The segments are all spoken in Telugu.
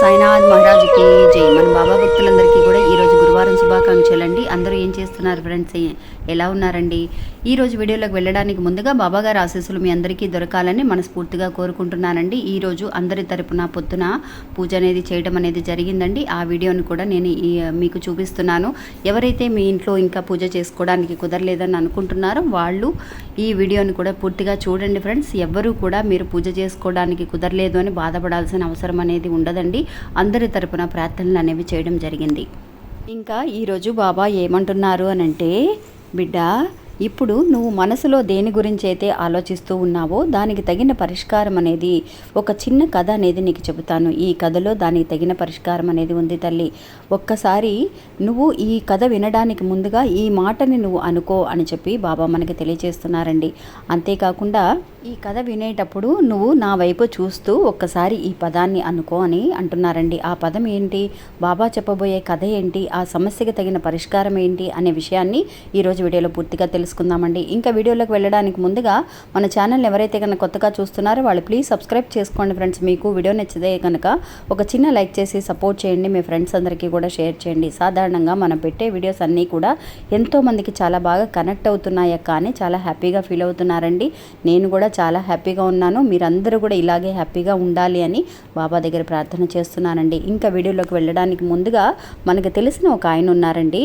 సాయినాథ్ మహారాజుకి జై. మన బాబా భక్తులందరికీ కూడా ఈరోజు గురువారం శుభాకాంక్షలు అండి అందరూ ఏం చేస్తున్నారు ఫ్రెండ్స్? ఎలా ఉన్నారండి? ఈరోజు వీడియోలోకి వెళ్ళడానికి ముందుగా బాబాగారి ఆశీస్సులు మీ అందరికీ దొరకాలని మనస్ఫూర్తిగా కోరుకుంటున్నానండి. ఈ రోజు అందరి తరపున పొద్దున పూజ అనేది చేయడం అనేది జరిగిందండి. ఆ వీడియోని కూడా నేను ఈ మీకు చూపిస్తున్నాను. ఎవరైతే మీ ఇంట్లో ఇంకా పూజ చేసుకోవడానికి కుదరలేదని అనుకుంటున్నారో వాళ్ళు ఈ వీడియోని కూడా పూర్తిగా చూడండి ఫ్రెండ్స్. ఎవ్వరూ కూడా మీరు పూజ చేసుకోవడానికి కుదరలేదు అని బాధపడాల్సిన అవసరం అనేది ఉండదండి. అందరి తరపున ప్రార్థనలు అనేవి చేయడం జరిగింది. ఇంకా ఈరోజు బాబా ఏమంటున్నారు అని అంటే బిడ్డ ఇప్పుడు నువ్వు మనసులో దేని గురించి అయితే ఆలోచిస్తూ ఉన్నావో దానికి తగిన పరిష్కారం అనేది ఒక చిన్న కథ అనేది నీకు చెబుతాను. ఈ కథలో దానికి తగిన పరిష్కారం అనేది ఉంది తల్లి. ఒక్కసారి నువ్వు ఈ కథ వినడానికి ముందుగా ఈ మాటని నువ్వు అనుకో అని చెప్పి బాబా మనకి తెలియజేస్తున్నారండి. అంతేకాకుండా ఈ కథ వినేటప్పుడు నువ్వు నా వైపు చూస్తూ ఒక్కసారి ఈ పదాన్ని అనుకో అని అంటున్నారండి. ఆ పదం ఏంటి? బాబా చెప్పబోయే కథ ఏంటి? ఆ సమస్యకి తగిన పరిష్కారం ఏంటి? అనే విషయాన్ని ఈరోజు వీడియోలో పూర్తిగా తెలుసు తెలుసుకుందామండి ఇంకా వీడియోలోకి వెళ్ళడానికి ముందుగా మన ఛానల్ ఎవరైతే కనుక కొత్తగా చూస్తున్నారో వాళ్ళు ప్లీజ్ సబ్స్క్రైబ్ చేసుకోండి ఫ్రెండ్స్. మీకు వీడియో నచ్చితే కనుక ఒక చిన్న లైక్ చేసి సపోర్ట్ చేయండి. మీ ఫ్రెండ్స్ అందరికీ కూడా షేర్ చేయండి. సాధారణంగా మనం పెట్టే వీడియోస్ అన్నీ కూడా ఎంతో మందికి చాలా బాగా కనెక్ట్ అవుతున్నాయి కానీ చాలా హ్యాపీగా ఫీల్ అవుతున్నారండి. నేను కూడా చాలా హ్యాపీగా ఉన్నాను. మీరందరూ కూడా ఇలాగే హ్యాపీగా ఉండాలి అని బాబా దగ్గర ప్రార్థన చేస్తున్నానండి. ఇంకా వీడియోలోకి వెళ్ళడానికి ముందుగా మనకు తెలిసిన ఒక ఆయన ఉన్నారండి.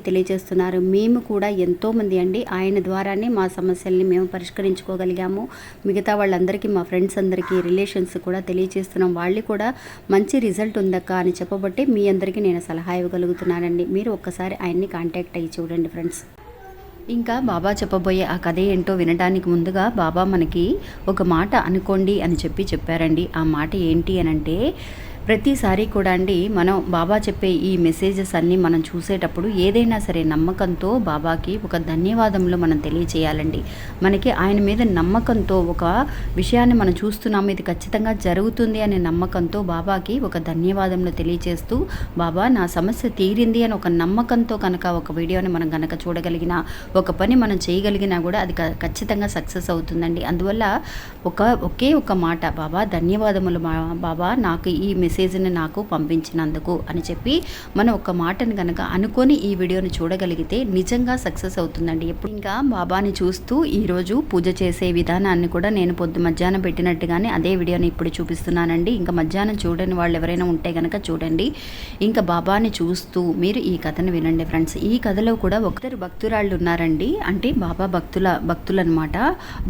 తెలియజేస్తున్నారు. మేము కూడా ఎంతోమంది అండి ఆయన ద్వారానే మా సమస్యల్ని మేము పరిష్కరించుకోగలిగాము. మిగతా వాళ్ళందరికీ మా ఫ్రెండ్స్ అందరికీ రిలేషన్స్ కూడా తెలియజేస్తున్నాం. వాళ్ళు కూడా మంచి రిజల్ట్ ఉందక్క అని చెప్పబట్టి మీ అందరికీ నేను సలహా ఇవ్వగలుగుతున్నానండి. మీరు ఒక్కసారి ఆయన్ని కాంటాక్ట్ అయ్యి చూడండి ఫ్రెండ్స్. ఇంకా బాబా చెప్పబోయే ఆ కథ ఏంటో వినడానికి ముందుగా బాబా మనకి ఒక మాట అనుకోండి అని చెప్పి చెప్పారండి. ఆ మాట ఏంటి అని అంటే ప్రతిసారి కూడా అండి మనం బాబా చెప్పే ఈ మెసేజెస్ అన్నీ మనం చూసేటప్పుడు ఏదైనా సరే నమ్మకంతో బాబాకి ఒక ధన్యవాదములు మనం తెలియచేయాలండి. మనకి ఆయన మీద నమ్మకంతో ఒక విషయాన్ని మనం చూస్తున్నాము ఇది ఖచ్చితంగా జరుగుతుంది అనే నమ్మకంతో బాబాకి ఒక ధన్యవాదములు తెలియచేస్తూ బాబా నా సమస్య తీరింది అని ఒక నమ్మకంతో కనుక ఒక వీడియోని మనం కనుక చూడగలిగిన ఒక పని మనం చేయగలిగినా కూడా అది ఖచ్చితంగా సక్సెస్ అవుతుందండి. అందువల్ల ఒక ఒకే ఒక మాట బాబా ధన్యవాదములు మా- బాబా నాకు ఈ మెసేజ్ని నాకు పంపించినందుకు అని చెప్పి మనం ఒక మాటను కనుక అనుకొని ఈ వీడియోని చూడగలిగితే నిజంగా సక్సెస్ అవుతుందండి. ఎప్పుడు ఇంకా బాబాని చూస్తూ ఈరోజు పూజ చేసే విధానాన్ని కూడా నేను పొద్దు మధ్యాహ్నం పెట్టినట్టుగానే అదే వీడియోని ఇప్పుడు చూపిస్తున్నానండి. ఇంకా మధ్యాహ్నం చూడని వాళ్ళు ఎవరైనా ఉంటే కనుక చూడండి. ఇంకా బాబాని చూస్తూ మీరు ఈ కథను వినండి ఫ్రెండ్స్. ఈ కథలో కూడా ఒకరు భక్తురాళ్ళు ఉన్నారండి. అంటే బాబా భక్తుల భక్తులు అనమాట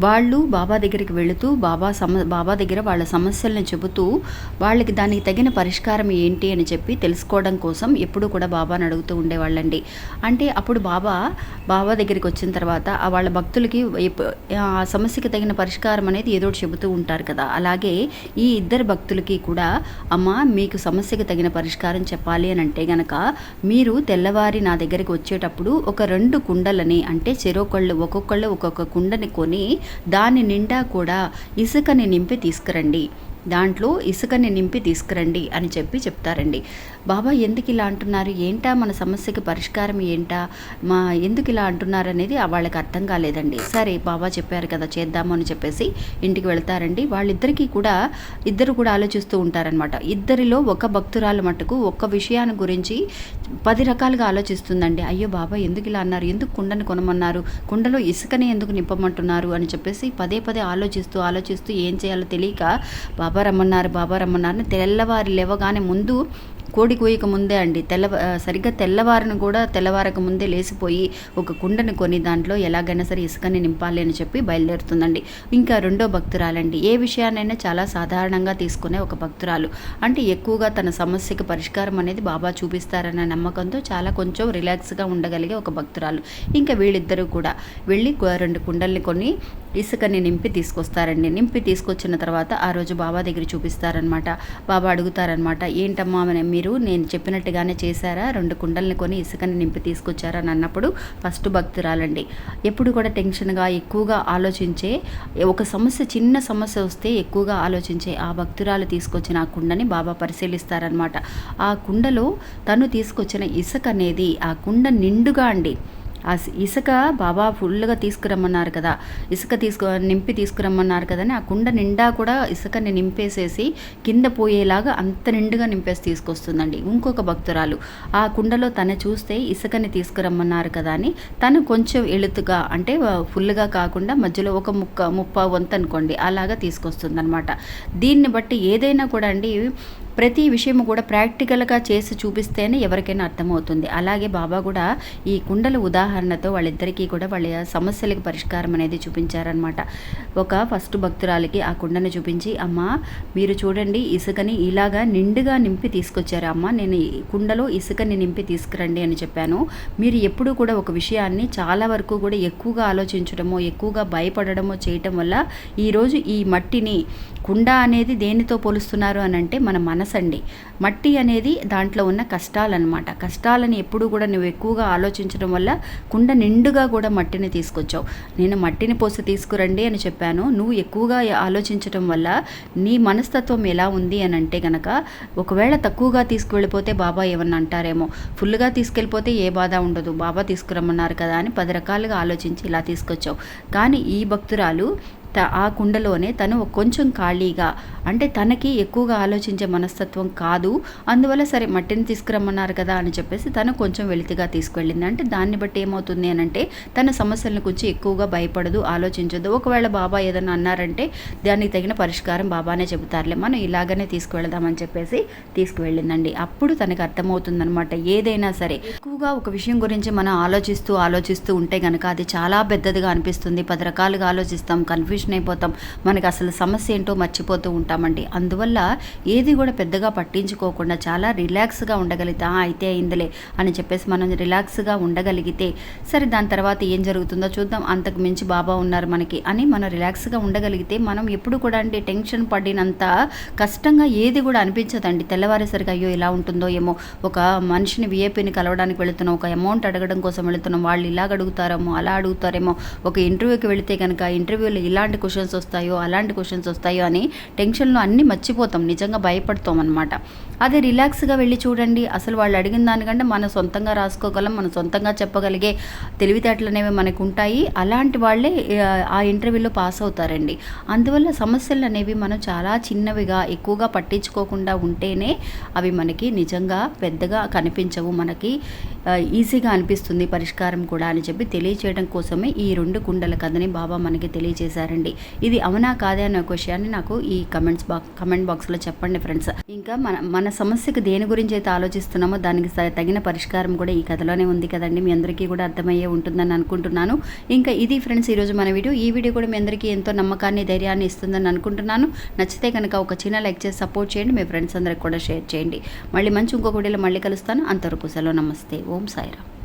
వాళ్ళు బాబా దగ్గరికి వెళుతూ బాబా సమ బాబా దగ్గర వాళ్ళ సమస్యలను చెబుతూ వాళ్ళకి దానికి తగిన పరిష్కారం ఏంటి అని చెప్పి తెలుసుకోవడం కోసం ఎప్పుడు కూడా బాబాను అడుగుతూ ఉండేవాళ్ళండి. అంటే అప్పుడు బాబా బాబా దగ్గరికి వచ్చిన తర్వాత ఆ వాళ్ళ భక్తులకి ఆ సమస్యకి తగిన పరిష్కారం అనేది ఏదో చెబుతూ ఉంటారు కదా. అలాగే ఈ ఇద్దరు భక్తులకి కూడా అమ్మ మీకు సమస్యకి తగిన పరిష్కారం చెప్పాలి అని అంటే గనక మీరు తెల్లవారి నా దగ్గరికి వచ్చేటప్పుడు ఒక రెండు కుండలని అంటే చెరోకళ్ళు ఒక్కొక్కళ్ళు ఒక్కొక్క కుండని కొని దాని నిండా కూడా ఇసుకని నింపి తీసుకురండి. దాంట్లో ఇసుకని నింపి తీసుకురండి అని చెప్పి చెప్తారండి. బాబా ఎందుకు ఇలా అంటున్నారు? ఏంటా మన సమస్యకి పరిష్కారం ఏంటా? మా ఎందుకు ఇలా అంటున్నారు అనేది వాళ్ళకి అర్థం కాలేదండి. సరే బాబా చెప్పారు కదా చేద్దాము అని చెప్పేసి ఇంటికి వెళ్తారండి. వాళ్ళిద్దరికీ కూడా ఇద్దరు కూడా ఆలోచిస్తూ ఉంటారనమాట ఇద్దరిలో ఒక భక్తురాలు మటుకు ఒక్క విషయాన్ని గురించి పది రకాలుగా ఆలోచిస్తుందండి. అయ్యో బాబా ఎందుకు ఇలా అన్నారు? ఎందుకు కుండను కొనమన్నారు? కుండలో ఇసుకని ఎందుకు నింపమంటున్నారు? అని చెప్పేసి పదే పదే ఆలోచిస్తూ ఆలోచిస్తూ ఏం చేయాలో తెలియక బాబా రమ్మన్నారు బాబా రమ్మన్నారు తెల్లవారి లేవగానే ముందు కోడి కోయక ముందే అండి. తెల్ల సరిగ్గా తెల్లవారిని కూడా తెల్లవారక ముందే లేచిపోయి ఒక కుండని కొని దాంట్లో ఎలాగైనా సరే ఇసుకని నింపాలి అని చెప్పి బయలుదేరుతుందండి. ఇంకా రెండో భక్తురాలండి. ఏ విషయాన్నైనా చాలా సాధారణంగా తీసుకునే ఒక భక్తురాలు. అంటే ఎక్కువగా తన సమస్యకి పరిష్కారం అనేది బాబా చూపిస్తారన్న నమ్మకంతో చాలా కొంచెం రిలాక్స్గా ఉండగలిగే ఒక భక్తురాలు. ఇంకా వీళ్ళిద్దరూ కూడా వెళ్ళి రెండు కుండల్ని కొని ఇసుకని నింపి తీసుకొస్తారండి. నింపి తీసుకొచ్చిన తర్వాత ఆ రోజు బాబా దగ్గర చూపిస్తారనమాట బాబా అడుగుతారనమాట ఏంటమ్మా మన- మీరు నేను చెప్పినట్టుగానే చేశారా? రెండు కుండల్ని కొని ఇసుకని నింపి తీసుకొచ్చారా? అని అన్నప్పుడు ఫస్ట్ భక్తురాలండి. ఎప్పుడు కూడా టెన్షన్గా ఎక్కువగా ఆలోచించే ఒక సమస్య చిన్న సమస్య వస్తే ఎక్కువగా ఆలోచించే ఆ భక్తురాలు తీసుకొచ్చిన ఆ కుండని బాబా పరిశీలిస్తారనమాట ఆ కుండలో తను తీసుకొచ్చిన ఇసుక అనేది ఆ కుండ నిండుగా అండి. ఆ ఇసుక బాబా ఫుల్గా తీసుకురమ్మన్నారు కదా. ఇసుక తీసుకు నింపి తీసుకురమ్మన్నారు కదని ఆ కుండ నిండా కూడా ఇసుకని నింపేసేసి కింద పోయేలాగా అంత నిండుగా నింపేసి తీసుకొస్తుందండి ఇంకొక భక్తురాలు. ఆ కుండలో తను చూస్తే ఇసుకని తీసుకురమ్మన్నారు కదా అని తను కొంచెం ఎలుతుగా అంటే ఫుల్గా కాకుండా మధ్యలో ఒక ముక్క ముప్ప వంతు అనుకోండి అలాగా తీసుకొస్తుంది దీన్ని బట్టి ఏదైనా కూడా అండి ప్రతి విషయము కూడా ప్రాక్టికల్గా చేసి చూపిస్తేనే ఎవరికైనా అర్థమవుతుంది. అలాగే బాబా కూడా ఈ కుండల ఉదాహరణతో వాళ్ళిద్దరికీ కూడా వాళ్ళ సమస్యలకు పరిష్కారం అనేది చూపించారనమాట ఒక ఫస్ట్ భక్తురాలికి ఆ కుండను చూపించి అమ్మ మీరు చూడండి ఇసుకని ఇలాగా నిండుగా నింపి తీసుకొచ్చారు. అమ్మ నేను ఈ కుండలో ఇసుకని నింపి తీసుకురండి అని చెప్పాను. మీరు ఎప్పుడూ కూడా ఒక విషయాన్ని చాలా వరకు కూడా ఎక్కువగా ఆలోచించడమో ఎక్కువగా భయపడడమో చేయటం వల్ల ఈరోజు ఈ మట్టిని కుండ అనేది దేనితో పోలుస్తున్నారు అని అంటే మన మన మనసండి. మట్టి అనేది దాంట్లో ఉన్న కష్టాలన్నమాట. కష్టాలని ఎప్పుడు కూడా నువ్వు ఎక్కువగా ఆలోచించడం వల్ల కుండ నిండుగా కూడా మట్టిని తీసుకొచ్చావు. నేను మట్టిని పోసి తీసుకురండి అని చెప్పాను. నువ్వు ఎక్కువగా ఆలోచించడం వల్ల నీ మనస్తత్వం ఎలా ఉంది అని అంటే గనక ఒకవేళ తక్కువగా తీసుకువెళ్ళిపోతే బాబా ఏమన్నా అంటారేమో. ఫుల్గా తీసుకెళ్ళిపోతే ఏ బాధ ఉండదు. బాబా తీసుకురమ్మన్నారు కదా అని పది రకాలుగా ఆలోచించి ఇలా తీసుకొచ్చావు. కానీ ఈ భక్తురాలు ఆ కుండలోనే తను కొంచెం ఖాళీగా అంటే తనకి ఎక్కువగా ఆలోచించే మనస్తత్వం కాదు. అందువల్ల సరే మట్టిని తీసుకురమ్మన్నారు కదా అని చెప్పేసి తను కొంచెం వెలితిగా తీసుకువెళ్ళింది అంటే దాన్ని బట్టి ఏమవుతుంది అని అంటే తన సమస్యలను గురించి ఎక్కువగా భయపడదు ఆలోచించదు. ఒకవేళ బాబా ఏదైనా అన్నారంటే దానికి తగిన పరిష్కారం బాబానే చెబుతారులే. మనం ఇలాగనే తీసుకువెళదామని చెప్పేసి తీసుకువెళ్ళిందండి. అప్పుడు తనకు అర్థమవుతుందనమాట ఏదైనా సరే ఎక్కువగా ఒక విషయం గురించి మనం ఆలోచిస్తూ ఆలోచిస్తూ ఉంటే కనుక అది చాలా పెద్దదిగా అనిపిస్తుంది. పది రకాలుగా ఆలోచిస్తాం కన్ఫ్యూజన్ అయిపోతాం. మనకి అసలు సమస్య ఏంటో మర్చిపోతూ ఉంటామండి. అందువల్ల ఏది కూడా పెద్దగా పట్టించుకోకుండా చాలా రిలాక్స్గా ఉండగలిగితే అయితే అయిందిలే అని చెప్పేసి మనం రిలాక్స్గా ఉండగలిగితే సరే దాని తర్వాత ఏం జరుగుతుందో చూద్దాం. అంతకు మించి బాబా ఉన్నారు మనకి అని మనం రిలాక్స్గా ఉండగలిగితే మనం ఎప్పుడు కూడా అంటే టెన్షన్ పడినంత కష్టంగా ఏది కూడా అనిపించదండి. తెల్లవారేసరికి అయ్యో ఇలా ఉంటుందో ఏమో ఒక మనిషిని విఏపీని కలవడానికి వెళుతున్నాం ఒక అమౌంట్ అడగడం కోసం వెళుతున్నాం వాళ్ళు ఇలాగ అడుగుతారేమో అలా అడుగుతారేమో ఒక ఇంటర్వ్యూకి వెళితే కనుక ఇంటర్వ్యూలో ఎలాంటి క్వశ్చన్స్ వస్తాయో అలాంటి క్వశ్చన్స్ వస్తాయో అని టెన్షన్లో అన్నీ మర్చిపోతాం. నిజంగా భయపడతాం అనమాట అదే రిలాక్స్గా వెళ్ళి చూడండి. అసలు వాళ్ళు అడిగిన దానికంటే మనం సొంతంగా రాసుకోగలం మనం సొంతంగా చెప్పగలిగే తెలివితేటలు అనేవి మనకు ఉంటాయి అలాంటి వాళ్ళే ఆ, ఇంటర్వ్యూలో పాస్ అవుతారండి. అందువల్ల సమస్యలు అనేవి మనం చాలా చిన్నవిగా ఎక్కువగా పట్టించుకోకుండా ఉంటేనే అవి మనకి నిజంగా పెద్దగా కనిపించవు. మనకి ఈజీగా అనిపిస్తుంది పరిష్కారం కూడా అని చెప్పి తెలియచేయడం కోసమే ఈ రెండు కుండల కథని బాబా మనకి తెలియజేశారండి ఇది అవునా కాదే అనే ఒక విషయాన్ని నాకు ఈ కమెంట్స్ బాక్స్ కమెంట్ బాక్స్లో చెప్పండి ఫ్రెండ్స్. ఇంకా మన మన సమస్యకు దేని గురించి అయితే ఆలోచిస్తున్నామో దానికి స- తగిన పరిష్కారం కూడా ఈ కథలోనే ఉంది కదండి. మీ అందరికీ కూడా అర్థమయ్యే ఉంటుందని అనుకుంటున్నాను. ఇంకా ఇది ఫ్రెండ్స్ ఈరోజు మన వీడియో. ఈ వీడియో కూడా మీ అందరికీ ఎంతో నమ్మకాన్ని ధైర్యాన్ని ఇస్తుందని అనుకుంటున్నాను. నచ్చితే కనుక ఒక చిన్న లైక్ చేసి సపోర్ట్ చేయండి. మీ ఫ్రెండ్స్ అందరికి కూడా షేర్ చేయండి. మళ్ళీ మంచి ఇంకొక వీడియోలో మళ్ళీ కలుస్తాను. అంతవరకు సెలవు. నమస్తే. ఓం సాయిరామ్.